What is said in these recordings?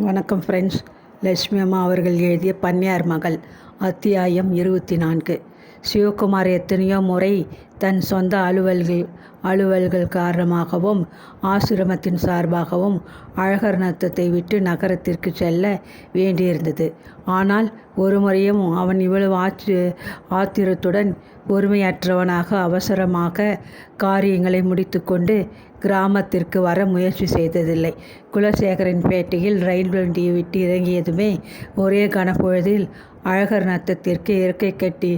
வணக்கம் ஃப்ரெண்ட்ஸ் லட்சுமி அம்மா அவர்கள் எழுதிய பன்னியார் மகள் அத்தியாயம் இருபத்தி நான்கு. சிவகுமார் எத்தனையோ முறை தன் சொந்த அலுவல்கள் அலுவல்கள் காரணமாகவும் ஆசிரமத்தின் சார்பாகவும் அழகர் நத்தத்தை விட்டு நகரத்திற்கு செல்ல வேண்டியிருந்தது. ஆனால் ஒரு முறையும் அவன் இவ்வளவு ஆச்சு ஆத்திரத்துடன் பொறுமையற்றவனாக அவசரமாக காரியங்களை முடித்துக்கொண்டு கிராமத்திற்கு வர முயற்சி செய்ததில்லை. குலசேகரின் பேட்டையில் ரயில் வண்டியை விட்டு இறங்கியதுமே ஒரே கனப்பொழுதில் அழகர் நத்தத்திற்கு இயற்கை கட்டி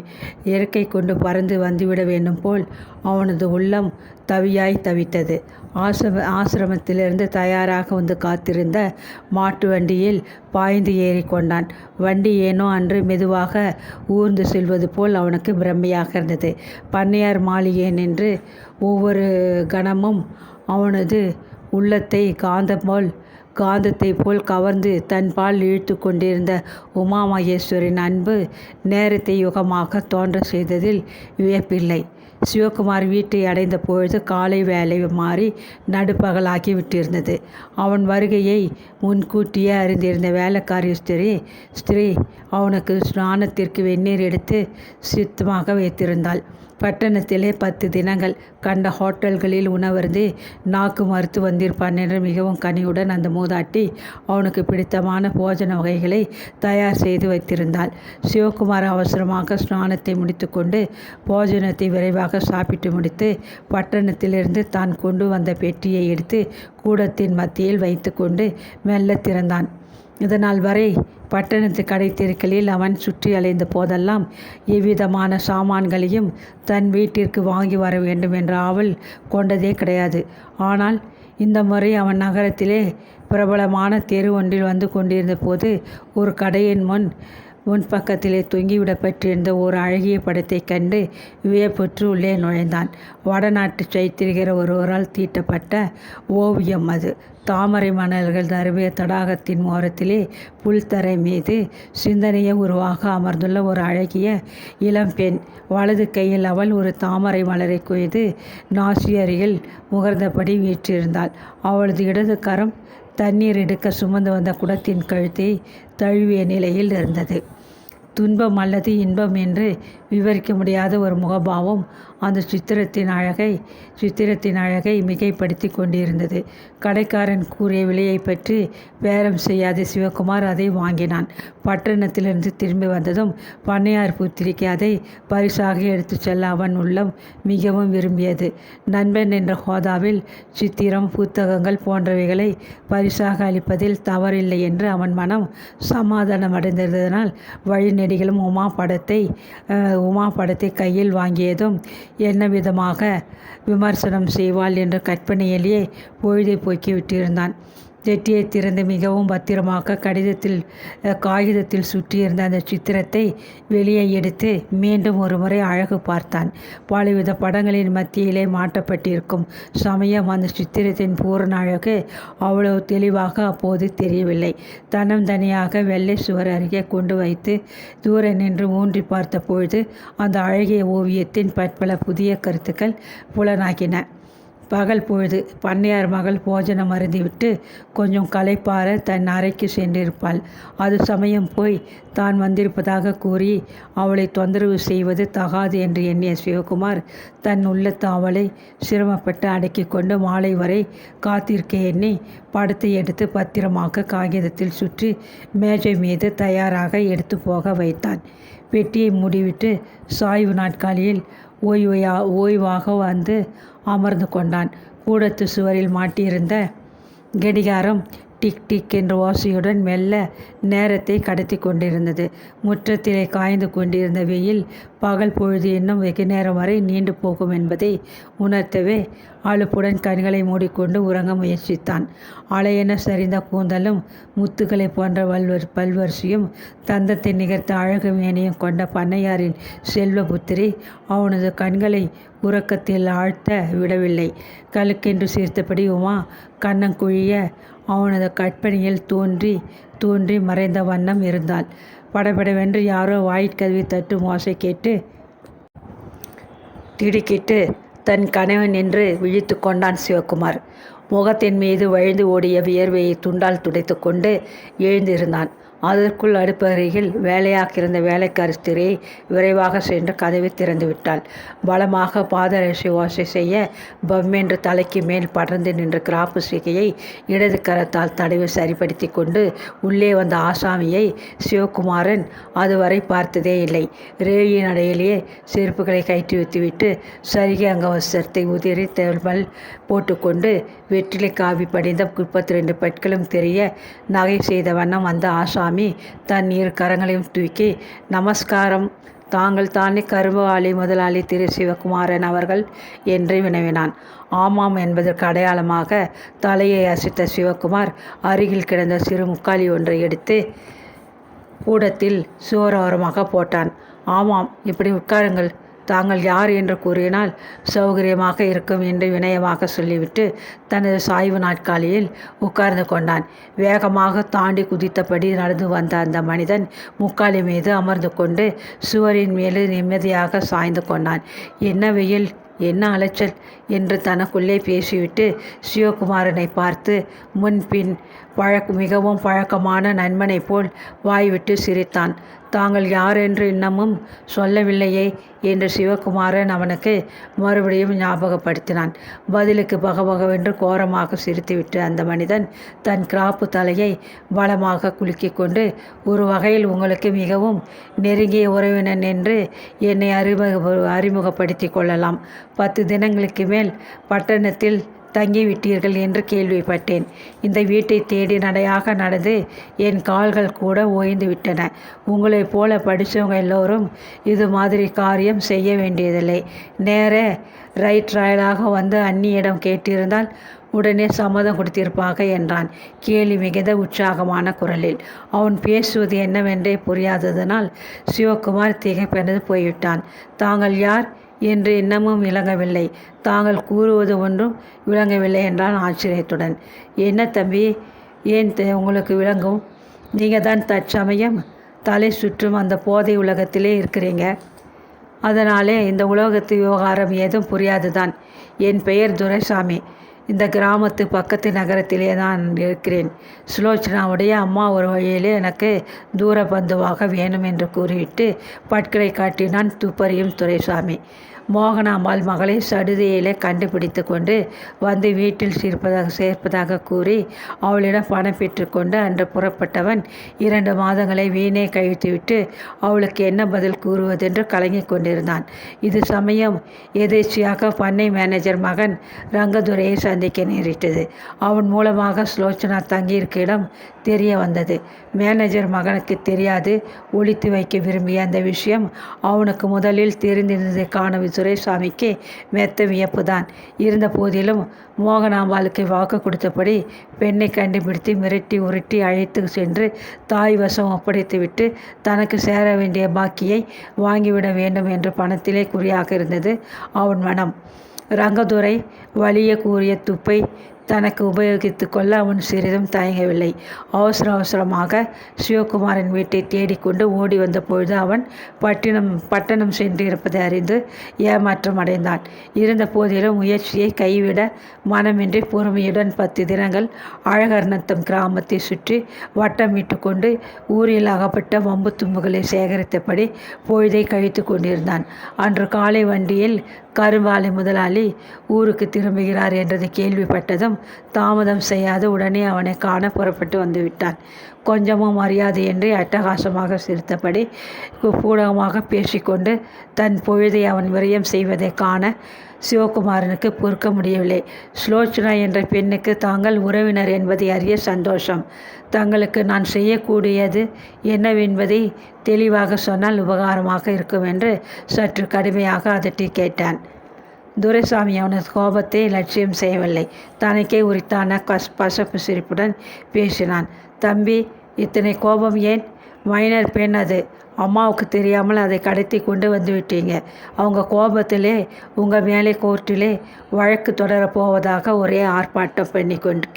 இயற்கை கொண்டு பறந்து வந்துவிட வேண்டும் போல் அவனது உள்ளம் தவியாய் தவித்தது. ஆசிரம ஆசிரமத்திலிருந்து தயாராக வந்து காத்திருந்த மாட்டு வண்டியில் பாய்ந்து ஏறிக்கொண்டான் வண்டி ஏனோ அன்று மெதுவாக ஊர்ந்து செல்வது போல் அவனுக்கு பிரம்மையாக இருந்தது. பண்ணையார் மாளிகை நின்று ஒவ்வொரு கணமும் அவனது உள்ளத்தை காந்தம் போல் காந்தத்தை போல் கவர்ந்து தன்பால் இழுத்து கொண்டிருந்த உமா மகேஸ்வரின் அன்பு நேரத்தை யுகமாக தோன்ற செய்ததில் வியப்பில்லை. சிவகுமார் வீட்டை அடைந்த பொழுது காலை வேலை மாறி நடுப்பகலாகி விட்டிருந்தது. அவன் வருகையை முன்கூட்டியே அறிந்திருந்த வேலைக்காரி ஸ்திரீ ஸ்திரீ அவனுக்கு ஸ்நானத்திற்கு வெந்நீர் எடுத்து சித்தமாக வைத்திருந்தாள். பட்டணத்திலே பத்து தினங்கள் கண்ட ஹோட்டல்களில் உணவருந்து நாக்கு மறுத்து வந்திருப்பான் என்று மிகவும் கனியுடன் அந்த மூதாட்டி அவனுக்கு பிடித்தமான போஜன வகைகளை தயார் செய்து வைத்திருந்தாள். சிவகுமார் அவசரமாக ஸ்நானத்தை முடித்துக்கொண்டு போஜனத்தை விரைவாக சாப்பிட்டு முடித்து பட்டணத்திலிருந்து தான் கொண்டு வந்த பெட்டியை எடுத்து கூடத்தின் மத்தியில் வைத்துக்கொண்டு மெல்ல திறந்தான். இதனால் வரை பட்டணத்து கடை தெருக்களில் அவன் சுற்றி அலைந்த போதெல்லாம் எவ்விதமான சாமான்களையும் தன் வீட்டிற்கு வாங்கி வர வேண்டும் என்ற ஆவல் கொண்டதே கிடையாது. ஆனால் இந்த முறை அவன் நகரத்திலே பிரபலமான தெரு ஒன்றில் வந்து கொண்டிருந்த போது ஒரு கடையின் முன் முன்பக்கத்திலே தொங்கிவிடப்பட்டிருந்த ஒரு அழகிய படத்தை கண்டு வியப்புற்று உள்ளே நுழைந்தான். வடநாட்டு சைத்திரிகிற ஒருவரால் தீட்டப்பட்ட ஓவியம் அது. தாமரை மணல்கள் தருவிய தடாகத்தின் ஓரத்திலே புல்தரை மீது சிந்தனைய உருவாக அமர்ந்துள்ள ஒரு அழகிய இளம்பெண். வலது கையில் அவள் ஒரு தாமரை மலரை கொய்து நாசி அருகில் முகர்ந்தபடி வீற்றிருந்தாள். அவளது இடது கரம் தண்ணீர் எடுக்க சுமந்து வந்த குடத்தின் கழுத்தை தழுவிய நிலையில் இருந்தது. துன்பம் அல்லது இன்பம் என்று விவரிக்க முடியாத ஒரு முகபாவம் அந்த சித்திரத்தின் அழகை சித்திரத்தின் அழகை மிகைப்படுத்தி கொண்டிருந்தது. கடைக்காரன் கூறிய விலையை பற்றி பேரம் செய்யாத சிவகுமார் அதை வாங்கினான். பட்டணத்திலிருந்து திரும்பி வந்ததும் பண்ணையார் புத்திரிக்கு அதை பரிசாக எடுத்துச் செல்ல அவன் உள்ளம் மிகவும் விரும்பியது. நண்பன் என்ற ஹோதாவில் சித்திரம் புத்தகங்கள் போன்றவைகளை பரிசாக அளிப்பதில் தவறில்லை என்று அவன் மனம் சமாதானம் அடைந்திருந்ததனால் வழிநெடிகளும் உமா படத்தை உமா படத்தை கையில் வாங்கியதும் என்ன விதமாக விமர்சனம் செய்வாள் என்ற கற்பனையிலேயே பொழுதை போக்கிவிட்டிருந்தான். ஜெட்டியை திறந்து மிகவும் பத்திரமாக கடிதத்தில் காகிதத்தில் சுற்றியிருந்த அந்த சித்திரத்தை வெளியே எடுத்து மீண்டும் ஒரு முறை அழகு பார்த்தான். பலவித படங்களின் மத்தியிலே மாட்டப்பட்டிருக்கும் சமயம் அந்த சித்திரத்தின் பூரண அழகு அவ்வளவு தெளிவாக அப்போது தெரியவில்லை. தனம் தனியாக வெள்ளை சுவர் அருகே கொண்டு வைத்து தூர நின்று ஊன்றி பார்த்த பொழுது அந்த அழகிய ஓவியத்தின் பற்பல புதிய கருத்துக்கள் புலனாகின. பகல் பொழுது பண்ணையார் மகள் போஜனம் அருந்திவிட்டு கொஞ்சம் களைப்பார தன் அறைக்கு சென்றிருப்பாள். அது சமயம் போய் தான் வந்திருப்பதாக கூறி அவளை தொந்தரவு செய்வது தகாது என்று எண்ணிய சிவகுமார் தன் உள்ளத்து அவளை சிரமப்பட்டு அடக்கி கொண்டு மாலை வரை காத்திருக்க எண்ணி படத்தை எடுத்து பத்திரமாக காகிதத்தில் சுற்றி மேஜை மீது தயாராக எடுத்து போக வைத்தான். பெட்டியை மூடிவிட்டு சாய்வு நாட்காலியில் ஓய்வையா ஓய்வாக வந்து அமர்ந்து கொண்டான். கூடத்து சுவரில் மாட்டியிருந்த கடிகாரம் டிக் டிக் என்ற ஓசையுடன் மெல்ல நேரத்தை கடத்தி கொண்டிருந்தது. முற்றத்திலே காய்ந்து கொண்டிருந்த வெயில் பகல் பொழுது இன்னும் வெகு நேரம் வரை நீண்டு போகும் என்பதை உணர்த்தவே அழுப்புடன் கண்களை மூடிக்கொண்டு உறங்க முயற்சித்தான். அலையென சரிந்த கூந்தலும் முத்துக்களை போன்ற வல்வர் பல்வரிசையும் தந்தத்தை நிகர்த்த அழகு மேனியும் கொண்ட பண்ணையாரின் செல்வபுத்திரி அவனது கண்களை உறக்கத்தில் ஆழ்த்த விடவில்லை. கழுக்கென்று சீர்த்தபடி உமா கண்ணங்குழிய அவனது கற்பனையில் தோன்றி தோன்றி மறைந்த வண்ணம் இருந்தாள். படபடவென்று யாரோ வாயிற்கதவி தட்டும் ஓசை கேட்டு திடுக்கிட்டு தன் கணவன் என்று விழித்து கொண்டான் சிவகுமார். முகத்தின் மீது வழிந்து ஓடிய வியர்வையை துண்டால் துடைத்து கொண்டு எழுந்திருந்தான். அதற்குள் அடுப்பருகில் வேலையாக்கியிருந்த வேலைக்காரி விரைவாக சென்று கதவை திறந்து விட்டாள் பலமாக பாதரசி ஓசை செய்ய பம்மென்று தலைக்கு மேல் படர்ந்து நின்ற கிராப்பு சிகையை இடது கரத்தால் தடவை சரிப்படுத்தி கொண்டு உள்ளே வந்த ஆசாமியை சிவகுமாரன் அதுவரை பார்த்ததே இல்லை. ரேழியின் அடையிலேயே செருப்புகளை கயிற்று வைத்துவிட்டு சரிகை அங்கவசத்தை உதிரி தேர்மல் போட்டுக்கொண்டு வெற்றிலை காவி படிந்த முப்பத்தி ரெண்டு பெட்களும் தெரிய நகை செய்த வண்ணம் வந்த ஆசாமி தன் இரு கரங்களையும் தூக்கி நமஸ்காரம். தாங்கள் தானே கருவாளி முதலாளி திரு சிவகுமாரன் அவர்கள் என்று வினவினான். ஆமாம் என்பதற்கு அடையாளமாக தலையை அசைத்த சிவகுமார் அருகில் கிடந்த சிறு முக்காலி ஒன்றை எடுத்து கூடத்தில் சுவரோரமாக போட்டான். ஆமாம் இப்படி உட்காருங்கள். தாங்கள் யார் என்று கூறினால் சௌகரியமாக இருக்கும் என்று வினயமாக சொல்லிவிட்டு தனது சாய்வு நாட்காலியில் உட்கார்ந்து கொண்டான். வேகமாக தாண்டி குதித்தபடி நடந்து வந்த அந்த மனிதன் முக்காலி மீது அமர்ந்து கொண்டு சுவரின் மேலே நிம்மதியாக சாய்ந்து கொண்டான். என்ன வெயில் என்ன அலைச்சல் என்று தனக்குள்ளே பேசிவிட்டு சிவகுமாரனை பார்த்து முன்பின் பழக் மிகவும் பழக்கமான நண்பனைப் போல் வாய்விட்டு சிரித்தான். தாங்கள் யார் என்று இன்னமும் சொல்லவில்லையே என்று சிவகுமாரன் அவனுக்கு மறுபடியும் ஞாபகப்படுத்தினான். பதிலுக்கு பகபகவென்று கோரமாக சிரித்துவிட்டு அந்த மனிதன் தன் கிராப்பு தலையை பலமாக குலுக்கிக் கொண்டு ஒரு வகையில் உங்களுக்கு மிகவும் நெருங்கிய உறவினன் என்று என்னை அறிமுக அறிமுகப்படுத்தி கொள்ளலாம். பத்து தினங்களுக்கு மேல் பட்டணத்தில் தங்கிவிட்டீர்கள் என்று கேள்விப்பட்டேன். இந்த வீட்டை தேடி நடையாக நடந்து என் கால்கள் கூட ஓய்ந்து விட்டன. உங்களைப் போல படித்தவங்க எல்லோரும் இது மாதிரி காரியம் செய்ய வேண்டியதில்லை. நேர ரைட் ராயலாக வந்து அன்னியிடம் கேட்டிருந்தால் உடனே சம்மதம் கொடுத்திருப்பாக என்றான். கேலி மிகுந்த உற்சாகமான குரலில். அவன் பேசுவது என்னவென்றே புரியாததனால் சிவகுமார் திகைப்பெனது போய்விட்டான். தாங்கள் யார்? என்று இன்னமும் விளங்கவில்லை. தாங்கள் கூறுவது ஒன்றும் விளங்கவில்லை என்றான் ஆச்சரியத்துடன். என்ன தம்பி ஏன் உங்களுக்கு விளங்கும்? நீங்கள் தான் தற்சமயம் தலை சுற்றும் அந்த போதை உலகத்திலே இருக்கிறீங்க. அதனாலே இந்த உலகத்து விவகாரம் ஏதும் புரியாது தான் என் பெயர் துரைசாமி. இந்த கிராமத்து பக்கத்து நகரத்திலே தான் இருக்கிறேன். சுலோச்சனாவுடைய அம்மா ஒரு வழியிலே எனக்கு தூர பந்துவாக வேணும் என்று கூறிவிட்டு பட்களை காட்டினான் துப்பறியும் துரைசாமி. மோகனாம்பாள் மகளை சடுதியிலே கண்டுபிடித்து கொண்டு வந்து வீட்டில் சேர்ப்பதாக சேர்ப்பதாக கூறி அவளிடம் பணம் பெற்றுக்கொண்டு அன்று புறப்பட்டவன் இரண்டு மாதங்களை வீணே கழித்துவிட்டு அவளுக்கு என்ன பதில் கூறுவதென்று கலங்கிக் கொண்டிருந்தான். இது சமயம் எதேச்சியாக பண்ணை மேனேஜர் மகன் ரங்கதுரையை சந்திக்க நேரிட்டது. அவன் மூலமாக ஸ்லோச்சனா தங்கியிருக்க இடம் தெரிய வந்தது. மேனேஜர் மகனுக்கு தெரியாது ஒழித்து வைக்க விரும்பிய அந்த விஷயம் அவனுக்கு முதலில் தெரிந்திருந்ததை காண துரைசாமிக்கு மெத்த வியப்புதான். இருந்த போதிலும் மோகனாம்பாளுக்கு வாக்கு கொடுத்தபடி பெண்ணை கண்டுபிடித்து மிரட்டி உருட்டி அழைத்து சென்று தாய் வசம் ஒப்படைத்துவிட்டு தனக்கு சேர வேண்டிய பாக்கியை வாங்கிவிட வேண்டும் என்று பணத்திலே குறியாக இருந்தது அவன் மனம். ரங்கதுரை வலிய கூறிய துப்பை தனக்கு உபயோகித்து கொள்ள அவன் சிறிதும் தயங்கவில்லை. அவசர அவசரமாக சிவகுமாரின் வீட்டை தேடிக்கொண்டு ஓடி வந்த பொழுது அவன் பட்டினம் பட்டணம் சென்றிருப்பதை அறிந்து ஏமாற்றம் அடைந்தான். இருந்த போதிலும் முயற்சியை கைவிட மனமின்றி பொறுமையுடன் பத்து தினங்கள் அழகர்நத்தம் கிராமத்தை சுற்றி வட்டமிட்டு கொண்டு ஊரில் அகப்பட்ட வம்பு தும்புகளை சேகரித்தபடி பொழுதை கழித்து கொண்டிருந்தான். அன்று காலை வண்டியில் கரும்பாலை முதலாளி ஊருக்கு திரும்புகிறார் என்றதை கேள்விப்பட்டதும் தாமதம் செய்யாது உடனே அவனை காண புறப்பட்டு வந்துவிட்டான். கொஞ்சமும் மரியாதையின்றி அட்டகாசமாக சிரித்தபடி பூடகமாக பேசிக்கொண்டு தன் பொழுதை அவன் விரயம் செய்வதை காண சிவகுமாரனுக்கு பொறுக்க முடியவில்லை. ஸ்லோச்சனா என்ற பெண்ணுக்கு தாங்கள் உறவினர் என்பதை அறிய சந்தோஷம். தங்களுக்கு நான் செய்யக்கூடியது என்னவென்பதை தெளிவாக சொன்னால் உபகாரமாக இருக்கும் என்று சற்று கடுமையாக அதட்டி கேட்டான். துரைசாமி அவனது கோபத்தை லட்சியம் செய்யவில்லை. தனக்கே உரித்தான கஸ் பசப்பு சிரிப்புடன் பேசினான். தம்பி இத்தனை கோபம் ஏன்? மைனர் பெண் அது. அம்மாவுக்கு தெரியாமல் அதை கடத்தி கொண்டு வந்து விட்டீங்க. அவங்க கோபத்திலே உங்கள் மேலே கோர்ட்டிலே வழக்கு தொடரப் போவதாக ஒரே ஆர்ப்பாட்டம் பண்ணி கொண்டு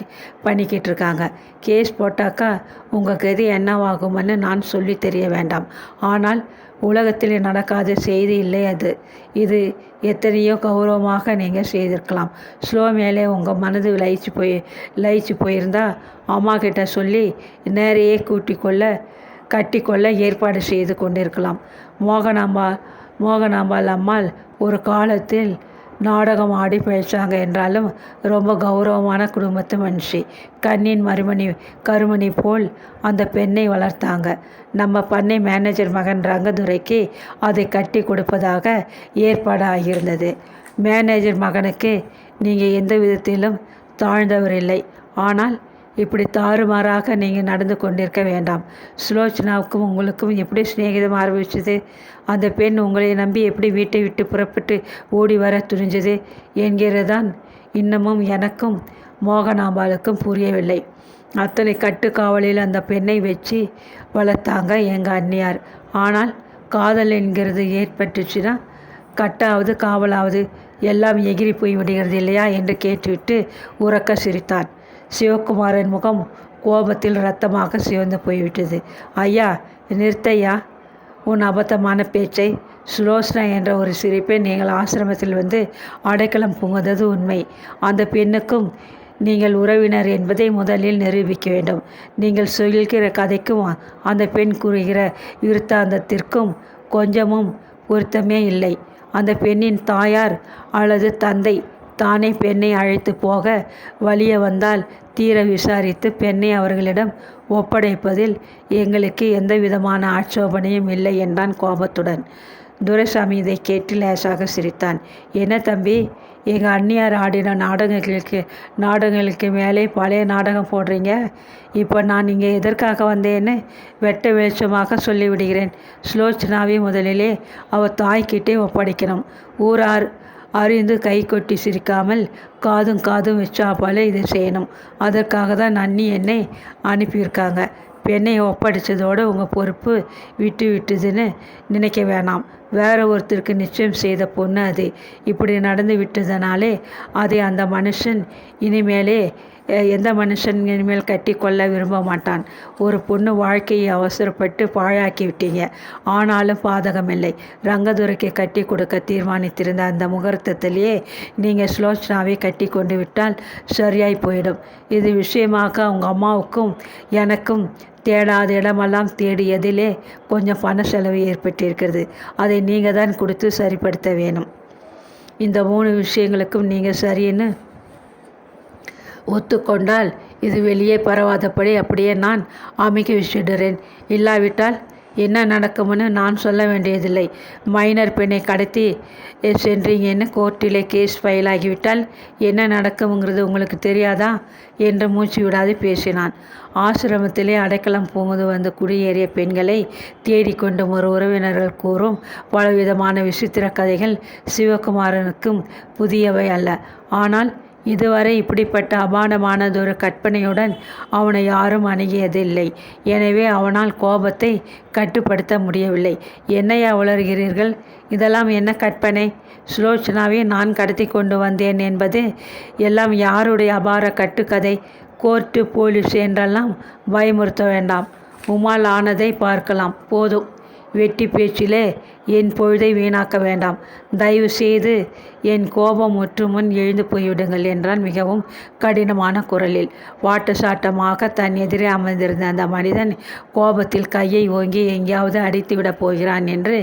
பண்ணிக்கிட்டு இருக்காங்க. கேஸ் போட்டாக்கா உங்கள் கதி என்னவாகும்னு நான் சொல்லி தெரிய வேண்டாம். ஆனால் உலகத்தில் நடக்காத செய்தி இல்லை அது. இது எத்தனையோ கௌரவமாக நீங்கள் செய்திருக்கலாம். ஸ்லோ மேலே உங்கள் மனது லயிச்சு போய் லயிச்சு போயிருந்தா அம்மா கிட்ட சொல்லி நேரையே கூட்டி கொள்ள கட்டி கொள்ள ஏற்பாடு செய்து கொண்டிருக்கலாம். மோகனாம்பாள் மோகனாம்பாள் அம்மாள் ஒரு காலத்தில் நாடகம் ஆடி பழிச்சாங்க என்றாலும் ரொம்ப கௌரவமான குடும்பத்து மனுஷி. கண்ணின் மறுமணி கருமணி போல் அந்த பெண்ணை வளர்த்தாங்க. நம்ம பண்ணை மேனேஜர் மகன் ரங்கதுரைக்கு அதை கட்டி கொடுப்பதாக ஏற்பாடு ஆகியிருந்தது மேனேஜர் மகனுக்கு நீங்கள் எந்த விதத்திலும் தாழ்ந்தவர் இல்லை. ஆனால் இப்படி தாறுமாறாக நீங்கள் நடந்து கொண்டிருக்க வேண்டாம். சுலோச்சனாவுக்கும் உங்களுக்கும் எப்படி சிநேகிதம் ஆரம்பிச்சது? அந்த பெண் உங்களை நம்பி எப்படி வீட்டை விட்டு புறப்பட்டு ஓடி வர துணிஞ்சது என்கிறதான் இன்னமும் எனக்கும் மோகனாம்பாளுக்கும் புரியவில்லை. அத்தனை கட்டுக்காவலில் அந்த பெண்ணை வச்சு வளர்த்தாங்க எங்கள் அண்ணியார் ஆனால் காதல் என்கிறது ஏற்பட்டுச்சுன்னா கட்டாவது காவலாவது எல்லாம் எகிரி போய் விடுகிறது இல்லையா என்று கேட்டுவிட்டு உறக்க சிரித்தான் சிவகுமாரின் முகம் கோபத்தில் ரத்தமாக சிவந்து போய்விட்டது. ஐயா நிறுத்தையா? உன் அபத்தமான பேச்சை சுலோசனா என்ற ஒரு சிரிப்பை நீங்கள் ஆசிரமத்தில் வந்து அடைக்கலம் புகுந்தது உண்மை. அந்த பெண்ணுக்கும் நீங்கள் உறவினர் என்பதை முதலில் நிரூபிக்க வேண்டும். நீங்கள் சொல்கிற கதைக்கும் அந்த பெண் கூறுகிற விருத்தாந்தத்திற்கும் கொஞ்சமும் பொருத்தமே இல்லை. அந்த பெண்ணின் தாயார் அல்லது தந்தை தானே பெண்ணை அழைத்து போக வழிய வந்தால் தீர விசாரித்து பெண்ணை அவர்களிடம் ஒப்படைப்பதில் எங்களுக்கு எந்த விதமான ஆட்சேபனையும் இல்லை என்றான் கோபத்துடன். துரைசாமி இதை கேட்டு லேசாக சிரித்தான். என்ன தம்பி எங்கள் அண்ணியார் ஆடின நாடகங்களுக்கு நாடகங்களுக்கு மேலே பழைய நாடகம் போடுறீங்க? இப்போ நான் இங்கே எதற்காக வந்தேன்னு வெட்ட வெளிச்சமாக சொல்லிவிடுகிறேன். ஸ்லோச்சனாவை முதலிலே அவள் தாய்கிட்டே ஒப்படைக்கணும். ஊரார் அறிந்து கை கொட்டி சிரிக்காமல் காதும் காதும் வச்சா போல இதை செய்யணும். அதற்காக தான் நன்னி என்னை அனுப்பியிருக்காங்க. பெண்ணை ஒப்படைச்சதோடு உங்கள் பொறுப்பு விட்டு விட்டுதுன்னு நினைக்க வேணாம். வேற ஒருத்தருக்கு நிச்சயம் செய்த பொண்ணு அது. இப்படி நடந்து விட்டதனாலே அதை அந்த மனுஷன் இனிமேலே எந்த மனுஷன் இனிமேல் கட்டி கொள்ள விரும்ப மாட்டான். ஒரு பொண்ணு வாழ்க்கையை அவசரப்பட்டு பாழாக்கி விட்டீங்க. ஆனாலும் பாதகமில்லை ரங்கதுரைக்கு கட்டி கொடுக்க தீர்மானித்திருந்த அந்த முகூர்த்தத்திலேயே நீங்கள் ஸ்லோச்சனாவே கட்டி கொண்டு விட்டால் சரியாய் போயிடும். இது விஷயமாக அவங்க அம்மாவுக்கும் எனக்கும் தேடாத இடமெல்லாம் தேடியதிலே கொஞ்சம் பண செலவு ஏற்பட்டிருக்கிறது. அதை நீங்கள் தான் கொடுத்து சரிப்படுத்த வேணும். இந்த மூணு விஷயங்களுக்கும் நீங்கள் சரின்னு ஒத்துக்கொண்டால் இது வெளியே பரவாதபடி அப்படியே நான் அமைக்க வச்சிடுறேன் இல்லாவிட்டால் என்ன நடக்கும்னு நான் சொல்ல வேண்டியதில்லை. மைனர் பெண்ணை கடத்தி சென்றீங்கன்னு கோர்ட்டிலே கேஸ் ஃபைல் ஆகிவிட்டால் என்ன நடக்குங்கிறது உங்களுக்கு தெரியாதா? என்று மூச்சு விடாது பேசினான். ஆசிரமத்திலே அடைக்கலம் புகுந்து வந்து குடியேறிய பெண்களை தேடிக்கொண்டும் ஒரு உறவினர்கள் கூறும் பலவிதமான விசித்திர கதைகள் சிவகுமாரனுக்கும் புதியவை அல்ல. ஆனால் இதுவரை இப்படிப்பட்ட அபாண்டமானதொரு கற்பனையுடன் அவனை யாரும் அணுகியதில்லை. எனவே அவனால் கோபத்தை கட்டுப்படுத்த முடியவில்லை. என்னையா உளர்கிறீர்கள் இதெல்லாம் என்ன கற்பனை? சுலோச்சனாவை நான் கடத்தி கொண்டு வந்தேன் என்பது எல்லாம் யாருடைய அபார கட்டுக்கதை? கோர்ட்டு போலீஸ் என்றெல்லாம் பயமுறுத்த வேண்டாம். உமால் ஆனதை பார்க்கலாம். போதும். வெட்டி பேச்சிலே என் பொழுதை வீணாக்க வேண்டாம். தயவு செய்து என் கோபம் முற்றுமுன் எழுந்து போய்விடுங்கள் என்றான் மிகவும் கடினமான குரலில். வாட்டு சாட்டமாக தன் எதிரே அமர்ந்திருந்த அந்த மனிதன் கோபத்தில் கையை ஓங்கி எங்கேயாவது அடித்துவிடப் போகிறான் என்று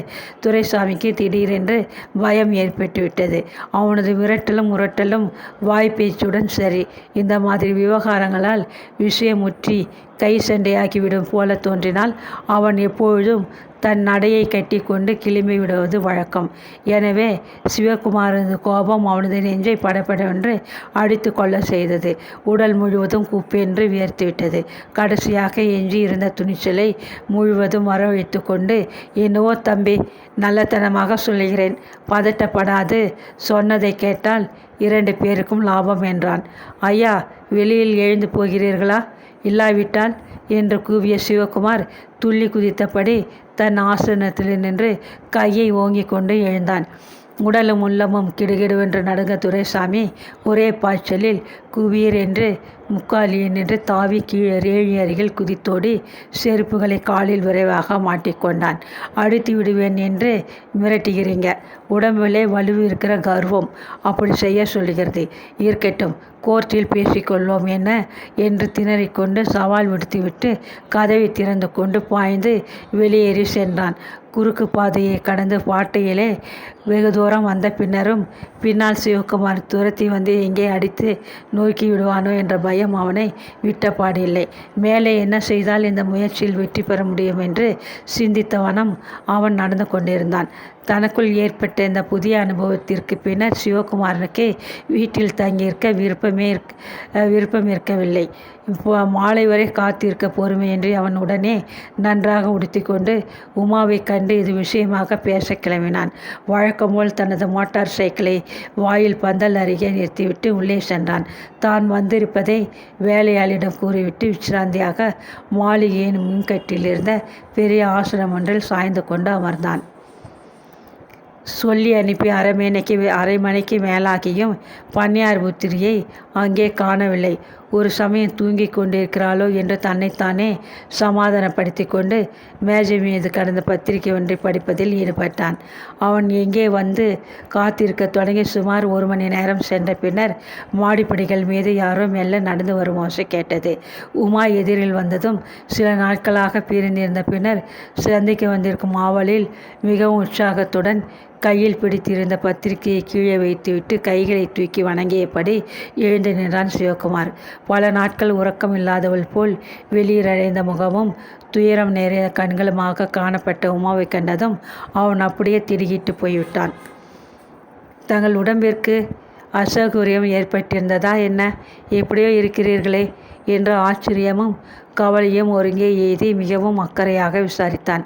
துரைசாமிக்கு திடீரென்று பயம் ஏற்பட்டுவிட்டது. அவனது விரட்டலும் முரட்டலும் வாய்ப்பேச்சுடன் சரி. இந்த மாதிரி விவகாரங்களால் விஷயமுற்றி கை சண்டையாக்கிவிடும் போல தோன்றினால் அவன் எப்பொழுதும் தன் நடையை கட்டி கொண்டு கிளம்பி விடுவது வழக்கம். எனவே சிவகுமாரது கோபம் அவனது நெஞ்சை படப்படவென்று அடித்து கொள்ள செய்தது. உடல் முழுவதும் குப்பென்று வியர்த்துவிட்டது. கடைசியாக எஞ்சி இருந்த துணிச்சலை முழுவதும் வரவழைத்து கொண்டு என்னவோ தம்பி நல்லத்தனமாக சொல்லுகிறேன். பதட்டப்படாது. சொன்னதை கேட்டால் இரண்டு பேருக்கும் லாபம் என்றான். ஐயா வெளியில் எழுந்து போகிறீர்களா? இல்லாவிட்டால் என்று கூவிய சிவகுமார் துள்ளி குதித்தபடி தன் ஆசனத்தில் நின்று கையை ஓங்கிக் கொண்டு எழுந்தான். உடலும் உள்ளமும் கிடுகிடுவென்று நடுங்க துரைசாமி ஒரே பாய்ச்சலில் குவீர் என்று முக்காலியன் என்று தாவி கீழே ரேழி அருகில் குதித்தோடி செருப்புகளை காலில் விரைவாக மாட்டிக்கொண்டான். அடித்து விடுவேன் என்று மிரட்டுகிறீங்க. உடம்பிலே வலுவு இருக்கிற கர்வம் அப்படி செய்ய சொல்லுகிறது இருக்கட்டும் கோர்ட்டில் பேசிக்கொள்வோம் என்ன என்று திணறிக்கொண்டு சவால் விடுத்துவிட்டு கதவை திறந்து கொண்டு பாய்ந்து வெளியேறி சென்றான். குறுக்கு பாதையை கடந்து பாட்டையிலே வெகு தூரம் வந்த பின்னரும் பின்னால் சிவகுமார் துரத்தி வந்து எங்கே அடித்து நோக்கி விடுவானோ என்ற பயம் அவனை விட்டபாடில்லை மேலே என்ன செய்தால் இந்த முயற்சியில் வெற்றி பெற முடியும் என்று சிந்தித்த வனம் அவன் நடந்து கொண்டிருந்தான். தனக்குள் ஏற்பட்ட இந்த புதிய அனுபவத்திற்கு பின்னர் சிவகுமாரனுக்கு வீட்டில் தங்கியிருக்க விருப்பமே விருப்பம் இருக்கவில்லை. இப்போ மாலை வரை காத்திருக்க பொறுமையின்றி அவன் உடனே நன்றாக உடுத்திக்கொண்டு உமாவை கண்டு இது விஷயமாக பேச கிளம்பினான். வழக்கம் போல் தனது மோட்டார் சைக்கிளை வாயில் பந்தல் அருகே நிறுத்திவிட்டு உள்ளே சென்றான். தான் வந்திருப்பதை வேலையாளிடம் கூறிவிட்டு விசிராந்தியாக மாளிகையின் முன்கட்டில் இருந்த பெரிய ஆசிரம் ஒன்றில் சாய்ந்து கொண்டு அமர்ந்தான். சொல்லி அனுப்பி அரை மணிக்கு அரை மணிக்கு மேலாகியும் பன்னியார் புத்திரியை அங்கே காணவில்லை. ஒரு சமயம் தூங்கி கொண்டிருக்கிறாளோ என்று தன்னைத்தானே சமாதானப்படுத்தி கொண்டு மேஜை மீது கடந்த பத்திரிகை ஒன்றை படிப்பதில் ஈடுபட்டான். அவன் எங்கே வந்து காத்திருக்க தொடங்கி சுமார் ஒரு மணி நேரம் சென்ற பின்னர் மாடிப்படிகள் மீது யாரோ மெல்ல நடந்து வரும் ஓசை கேட்டது. உமா எதிரில் வந்ததும் சில நாட்களாக பிரிந்திருந்த பின்னர் சந்திக்க வந்திருக்கும் ஆவலில் மிகவும் உற்சாகத்துடன் கையில் பிடித்திருந்த பத்திரிகையை கீழே வைத்துவிட்டு கைகளை தூக்கி வணங்கியபடி எழுந்து நின்றான் சிவகுமார். பல நாட்கள் உறக்கம் இல்லாதவள் போல் வெளியிலடைந்த முகமும் துயரம் நிறைய கண்களுமாக காணப்பட்ட உமாவை கண்டதும் அவன் அப்படியே திடுகிட்டு போய்விட்டான். தங்கள் உடம்பிற்கு அசௌகரியம் ஏற்பட்டிருந்ததா என்ன? எப்படியோ இருக்கிறீர்களே என்ற ஆச்சரியமும் கவலையும் ஒருங்கே எய்தி மிகவும் அக்கறையாக விசாரித்தான்.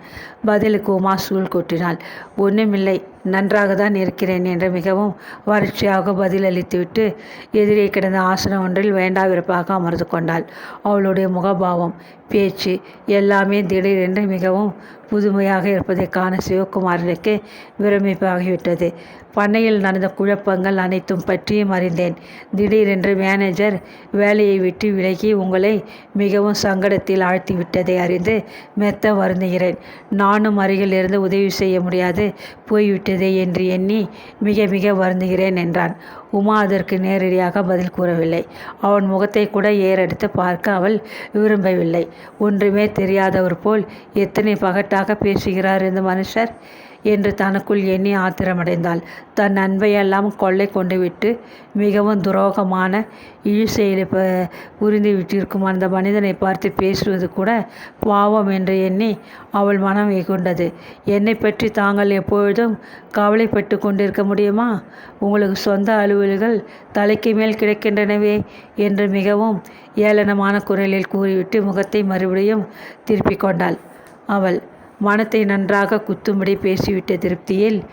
பதிலுக்கு உமா சூழ் கொட்டினாள் ஒன்றுமில்லை நன்றாக தான் இருக்கிறேன் என்று மிகவும் வறட்சியாக பதிலளித்துவிட்டு எதிரே கிடந்த ஆசனம் ஒன்றில் வேண்டாவிருப்பாக அமர்ந்து கொண்டாள். அவளுடைய முகபாவம் பேச்சு எல்லாமே திடீரென்று மிகவும் புதுமையாக இருப்பதை காண சிவகுமாரனுக்கு விரமிப்பாகிவிட்டது. பண்ணையில் நடந்த குழப்பங்கள் அனைத்தும் பற்றியும் அறிந்தேன். திடீரென்று மேனேஜர் வேலையை விட்டு விலகி உங்களை மிகவும் சங்கடத்தில் ஆழ்த்திவிட்டதை அறிந்து மெத்த வருந்துகிறேன். நானும் அருகில் இருந்து உதவி செய்ய முடியாது. போய்விட்டு என்று எண்ணி மிக மிக வருந்துகிறேன் என்றான். உமா அதற்கு நேரடியாக பதில் கூறவில்லை. அவன் முகத்தை கூட ஏறெடுத்து பார்க்க அவள் விரும்பவில்லை. ஒன்றுமே தெரியாதவர் போல் எத்தனை பகட்டாக பேசுகிறார் இந்த மனுஷர்? என்று தனக்குள் எண்ணி ஆத்திரமடைந்தாள். தன் அன்பையெல்லாம் கொள்ளை கொண்டு விட்டு மிகவும் துரோகமான இழிசெயலை ப புரிந்து விட்டிருக்கும் அந்த மனிதனை பார்த்து பேசுவது கூட பாவம் என்று எண்ணி அவள் மனம் வெகுண்டது என்னை பற்றி தாங்கள் எப்பொழுதும் கவலைப்பட்டு கொண்டிருக்க முடியுமா? உங்களுக்கு சொந்த அலுவல்கள் தலைக்கு மேல் கிடைக்கின்றனவே என்று மிகவும் ஏளனமான குரலில் கூறிவிட்டு முகத்தை மறுபடியும் திருப்பிக் கொண்டாள். அவள் மனத்தை நன்றாக குத்தும்படி பேசிவிட்ட திருப்தியில்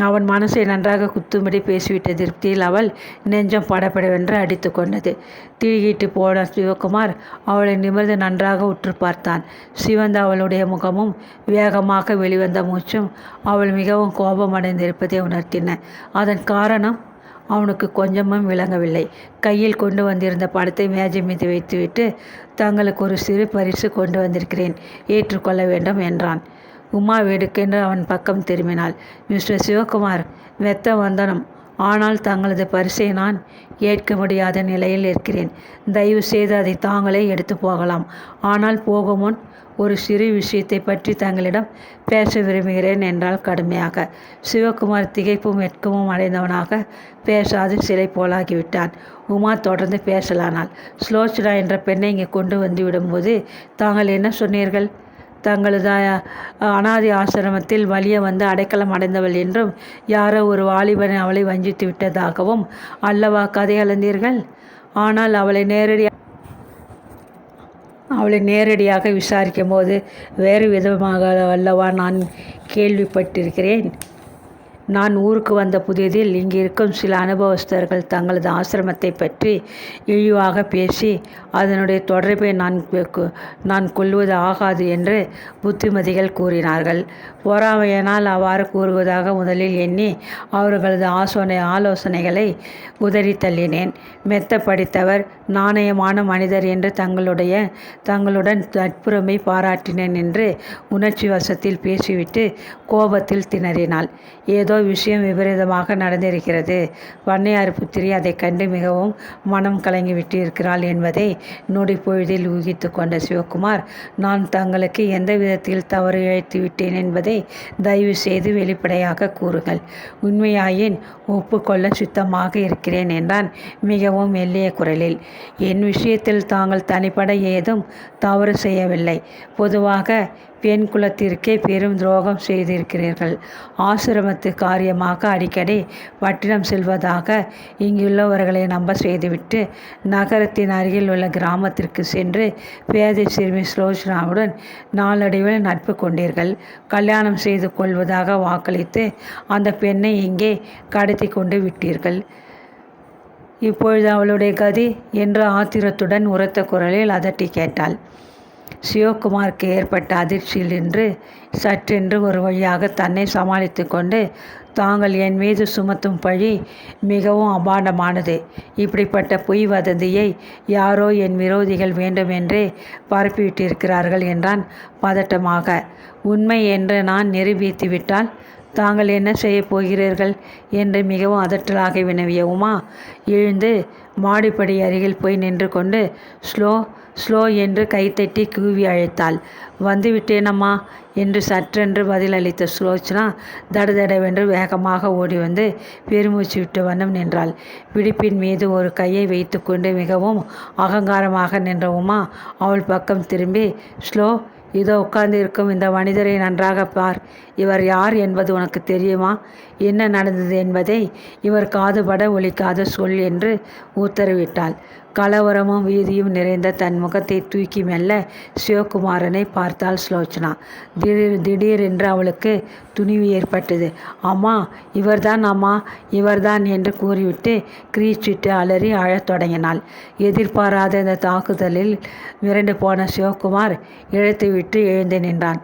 அவன் மனசை நன்றாக குத்தும்படி பேசிவிட்ட திருப்தியில் அவள் நெஞ்சம் படப்படவென்று அடித்து கொண்டது. திழுகிட்டு போன சிவகுமார் அவளை நிமிர்ந்து நன்றாக உற்று பார்த்தான். சிவந்த அவளுடைய முகமும் வேகமாக வெளிவந்த மூச்சும் அவள் மிகவும் கோபமடைந்திருப்பதை உணர்த்தின. அதன் காரணம் அவனுக்கு கொஞ்சமும் விளங்கவில்லை. கையில் கொண்டு வந்திருந்த படத்தை மேஜை மீது வைத்துவிட்டு தங்களுக்கு ஒரு சிறு பரிசு கொண்டு வந்திருக்கிறேன் ஏற்றுக்கொள்ள வேண்டும் என்றான். உமா வேடுக்கென்று அவன் பக்கம் திரும்பினாள். மிஸ்டர் சிவகுமார் மெத்த வந்தனம் ஆனால் தங்களது பரிசை நான் ஏற்க முடியாத நிலையில் இருக்கிறேன். தயவு செய்து அதை தாங்களே எடுத்து போகலாம். ஆனால் போகும் முன் ஒரு சிறு விஷயத்தை பற்றி தங்களிடம் பேச விரும்புகிறேன் என்றால் கடுமையாக. சிவகுமார் திகைப்பும் வெட்கமும் அடைந்தவனாக பேசாது சிலை போலாகிவிட்டான். உமா தொடர்ந்து பேசலானாள். ஸ்லோச்சனா என்ற பெண்ணை இங்கே கொண்டு வந்து விடும்போது தாங்கள் என்ன சொன்னீர்கள்? தங்களது அனாதி ஆசிரமத்தில் வலிய வந்து அடைக்கலம் அடைந்தவள் என்றும் யாரோ ஒரு வாலிபன் அவளை வஞ்சித்து விட்டதாகவும் அல்லவா கதை அளந்தீர்கள் ஆனால் அவளை நேரடியாக அவளை நேரடியாக விசாரிக்கும் போது வேறு விதமாக அல்லவா நான் கேள்விப்பட்டிருக்கிறேன். நான் ஊருக்கு வந்த புதியதில் இங்கு இருக்கும் சில அனுபவஸ்தர்கள் தங்களது ஆசிரமத்தை பற்றி இழிவாக பேசி அதனுடைய தொடர்பை நான் கொ- நான் கொள்வது ஆகாது என்று புத்திமதிகள் கூறினார்கள். பொறாமையினால் அவ்வாறு கூறுவதாக முதலில் எண்ணி அவர்களது ஆசோனை ஆலோசனைகளை உதறி தள்ளினேன். மெத்த படித்தவர் நாணயமான மனிதர் என்று தங்களுடைய தங்களுடன் நட்புறமை பாராட்டினேன் என்று உணர்ச்சி வசத்தில் பேசிவிட்டு கோபத்தில் திணறினாள். ஏதோ விஷயம் விபரீதமாக நடந்திருக்கிறது. பண்ணையார் புத்திரி அதைக் கண்டு மிகவும் மனம் கலங்கிவிட்டு இருக்கிறாள் என்பதை நொடி பொழுதில் ஊகித்து கொண்ட சிவகுமார் நான் தங்களுக்கு எந்த விதத்தில் தவறு இழைத்து விட்டேன் என்பதை தயவு செய்து வெளிப்படையாக கூறுங்கள். உண்மையாயின் ஒப்புக்கொள்ள சுத்தமாக இருக்கிறேன் என்றான் மிகவும் மெல்லிய குரலில். என் விஷயத்தில் தாங்கள் தனிப்பட ஏதும் தவறு செய்யவில்லை. பொதுவாக பெண் குலத்திற்கே பெரும் துரோகம் செய்திருக்கிறீர்கள். ஆசிரமத்து காரியமாக அடிக்கடி பட்டினம் செல்வதாக இங்குள்ளவர்களை நம்ப செய்துவிட்டு நகரத்தின் அருகில் உள்ள கிராமத்திற்கு சென்று பேதை சிறுமி ஸ்லோச்சனாவுடன் நாளடைவில் நட்பு கொண்டீர்கள். கல்யாணம் செய்து கொள்வதாக வாக்களித்து அந்த பெண்ணை இங்கே கடத்தி கொண்டு விட்டீர்கள். இப்பொழுது அவளுடைய கதி என்று ஆத்திரத்துடன் உரத்த குரலில் அதட்டி கேட்டாள். சிவகுமாருக்கு ஏற்பட்ட அதிர்ச்சியில் நின்று சற்றென்று ஒரு வழியாக தன்னை சமாளித்து கொண்டு தாங்கள் என் மீது சுமத்தும் பழி மிகவும் அபாண்டமானது. இப்படிப்பட்ட பொய் வதந்தியை யாரோ என் விரோதிகள் வேண்டுமென்றே பரப்பிவிட்டிருக்கிறார்கள் என்றான் பதட்டமாக. உண்மை என்று நான் நிரூபித்து விட்டால் தாங்கள் என்ன செய்யப் போகிறீர்கள்? என்று மிகவும் அதட்டலாக வினவிய உமா எழுந்து மாடிப்படி அருகில் போய் நின்று கொண்டு ஸ்லோ ஸ்லோ என்று கைத்தட்டி கூவி அழைத்தாள். வந்துவிட்டேனம்மா என்று சற்றென்று பதிலளித்த சுலோச்சனா தடதடவென்று வேகமாக ஓடி வந்து பெருமூச்சு விட்டு வண்ணம் நின்றாள். பிடிப்பின் மீது ஒரு கையை வைத்துக்கொண்டு மிகவும் அகங்காரமாக நின்ற உமா அவள் பக்கம் திரும்பி ஸ்லோ இதோ உட்கார்ந்து இருக்கும் இந்த மனிதரை நன்றாக பார். இவர் யார் என்பது உனக்கு தெரியுமா? என்ன நடந்தது என்பதை இவர் காதுபட ஒழிக்காத சொல் என்று உத்தரவிட்டாள். கலவரமும் வீதியும் நிறைந்த தன் முகத்தை தூக்கி மெல்ல சிவகுமாரனை பார்த்தாள் ஸ்லோச்சனா திடீர் திடீரென்று அவளுக்கு துணிவு ஏற்பட்டது. அம்மா இவர்தான் அம்மா இவர்தான் என்று கூறிவிட்டு கிரீச்சிட்டு அலறி அழத் தொடங்கினாள். எதிர்பாராத இந்த தாக்குதலில் மிரண்டு போன சிவகுமார் இழைத்து விட்டு எழுந்து நின்றான்.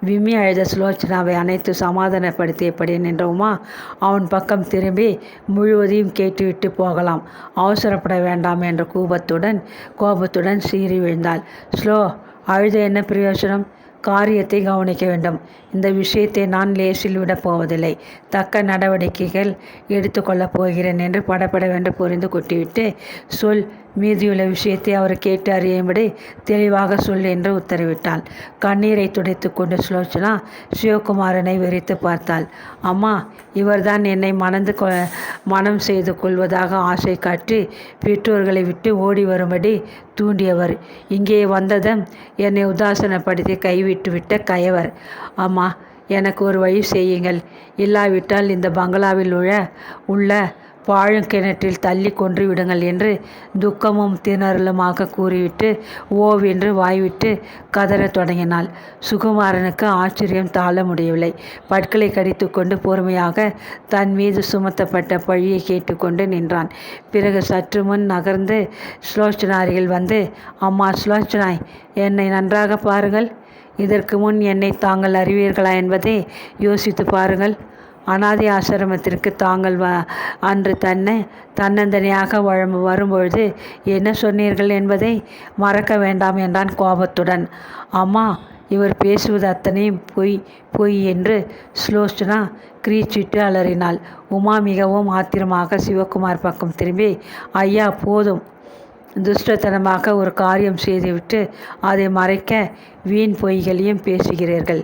விம்மி அழுத சுலோச்சனாவை அனைத்து சமாதானப்படுத்தியபடி நின்றவுமா அவன் பக்கம் திரும்பி முழுவதையும் கேட்டுவிட்டு போகலாம். அவசரப்பட வேண்டாம் என்ற கோபத்துடன் கோபத்துடன் சீறி விழுந்தாள். ஸ்லோ அழுத என்ன பிரயோஜனம் காரியத்தை கவனிக்க வேண்டும். இந்த விஷயத்தை நான் லேசில் விடப் போவதில்லை. தக்க நடவடிக்கைகள் எடுத்துக்கொள்ளப் போகிறேன் என்று படபடவென்று புரிந்து கொட்டிவிட்டு சொல் மீதியுள்ள விஷயத்தை அவர் கேட்டு அறியும்படி தெளிவாக சொல் என்று உத்தரவிட்டாள். கண்ணீரை துடைத்து கொண்டு சுலோச்சனா சிவகுமாரனை வெறித்து பார்த்தாள். அம்மா இவர்தான் என்னை மணந்து கொ மனம் செய்து கொள்வதாக ஆசை காட்டி பெற்றோர்களை விட்டு ஓடி வரும்படி தூண்டியவர். இங்கே வந்ததும் என்னை உதாசனப்படுத்தி கைவிட்டு விட்ட கயவர். அம்மா எனக்கு ஒரு வழி செய்யுங்கள். இல்லாவிட்டால் இந்த பங்களாவில் உள்ள உள்ள பாழுங்கிணற்றில் தள்ளி கொன்று விடுங்கள் என்று துக்கமும் திணறலுமாக கூறிவிட்டு ஓவென்று வாய்விட்டு கதறத் தொடங்கினாள். சுகுமாரனுக்கு ஆச்சரியம் தாழ முடியவில்லை. பற்களை கடித்து கொண்டு பொறுமையாக தன் மீது சுமத்தப்பட்ட பழியை கேட்டுக்கொண்டு நின்றான். பிறகு சற்று முன் நகர்ந்து ஸ்லோச்சனா அருகில் வந்து அம்மா ஸ்லோச்சனாய் என்னை நன்றாக பாருங்கள். இதற்கு முன் என்னை தாங்கள் அறிவீர்களா என்பதை யோசித்து பாருங்கள். அனாதை ஆசிரமத்திற்கு தாங்கள் வ அன்று தன்னை தன்னந்தனியாக வழம் வரும்பொழுது என்ன சொன்னீர்கள் என்பதை மறக்க வேண்டாம் என்றான் கோபத்துடன். அம்மா இவர் பேசுவது அத்தனையும் பொய் பொய் என்று ஸ்லோஸ்டனா கிரீச்சிட்டு அலறினாள். உமா மிகவும் ஆத்திரமாக சிவகுமார் பக்கம் திரும்பி ஐயா போதும். துஷ்டத்தனமாக ஒரு காரியம் செய்துவிட்டு அதை மறைக்க வீண் பொய்களையும் பேசுகிறீர்கள்.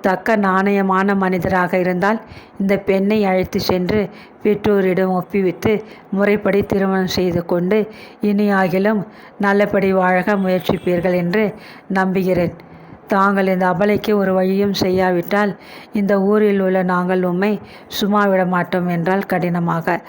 தக்க நாணயமான மனிதராக இருந்தால் இந்த பெண்ணை அழைத்து சென்று பெற்றோரிடம் ஒப்புவித்து முறைப்படி திருமணம் செய்து கொண்டு இனியாகிலும் நல்லபடி வாழ முயற்சிப்பீர்கள் என்று நம்புகிறேன். தாங்கள் இந்த அபலைக்கு ஒரு வழியும் செய்யாவிட்டால் இந்த ஊரில் உள்ள நாங்கள் உம்மை சும்மா விட மாட்டோம் என்றால் கடினமாக.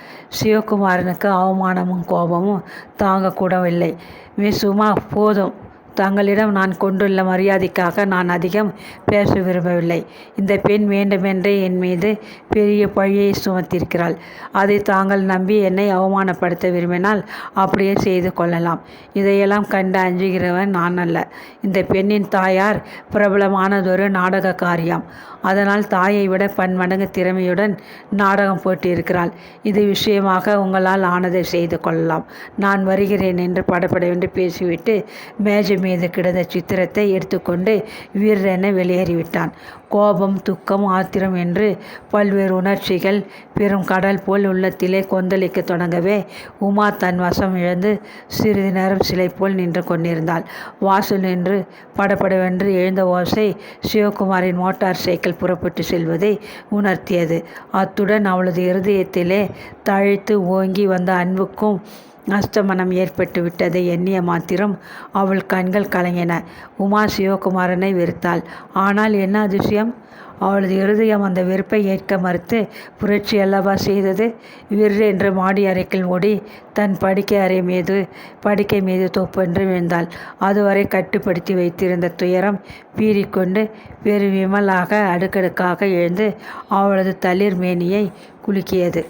சிவகுமாரனுக்கு அவமானமும் கோபமும் தாங்கக்கூடவில்லை. மிஸ் உமா போதும். தங்களிடம் நான் கொண்டுள்ள மரியாதைக்காக நான் அதிகம் பேச விரும்பவில்லை. இந்த பெண் வேண்டுமென்றே என் மீது பெரிய பழியை சுமத்தியிருக்கிறாள் அதை தாங்கள் நம்பி என்னை அவமானப்படுத்த விரும்பினால் அப்படியே செய்து கொள்ளலாம். இதையெல்லாம் கண்டு அஞ்சுகிறவன் நான் அல்ல. இந்த பெண்ணின் தாயார் பிரபலமானதொரு நாடகக்காரியாம். அதனால் தாயை விட பன்மடங்கு திறமையுடன் நாடகம் போட்டியிருக்கிறாள். இது விஷயமாக உங்களால் ஆனதை செய்து கொள்ளலாம். நான் வருகிறேன் என்று படப்படவென்று பேசிவிட்டு மேஜை மீது கிடந்த சித்திரத்தை எடுத்துக்கொண்டு வீரென வெளியேறிவிட்டான். கோபம் துக்கம் ஆத்திரம் என்று பல்வேறு உணர்ச்சிகள் பெரும் கடல் போல் உள்ளத்திலே கொந்தளிக்க தொடங்கவே உமா தன் வசம் இழந்து சிறிது நேரம் சிலை போல் நின்று கொண்டிருந்தாள். வாசல் நின்று படபடவென்று எழுந்த ஓசை சிவகுமாரின் மோட்டார் சைக்கிள் புறப்பட்டு செல்வதை உணர்த்தியது. அத்துடன் அவளது இருதயத்திலே தழைத்து ஓங்கி வந்த அன்புக்கும் அஸ்தமனம் ஏற்பட்டு விட்டதை எண்ணிய மாத்திரம் அவள் கண்கள் கலங்கின. உமா சிவகுமாரனை வெறுத்தாள். ஆனால் என்ன அதிசயம்? அவளது இருதயம் அந்த வெறுப்பை ஏற்க மறுத்து புரட்சி அல்லவா செய்தது? விற்றென்று மாடி அறைக்குள் ஓடி தன் படுக்கை அறை மீது படுக்கை மீது தொப்பென்று விழுந்தாள். அதுவரை கட்டுப்படுத்தி வைத்திருந்த துயரம் பீறிக்கொண்டு பெரு விமலாக அடுக்கடுக்காக எழுந்து அவளது தளிர் மேனியை குலுக்கியது.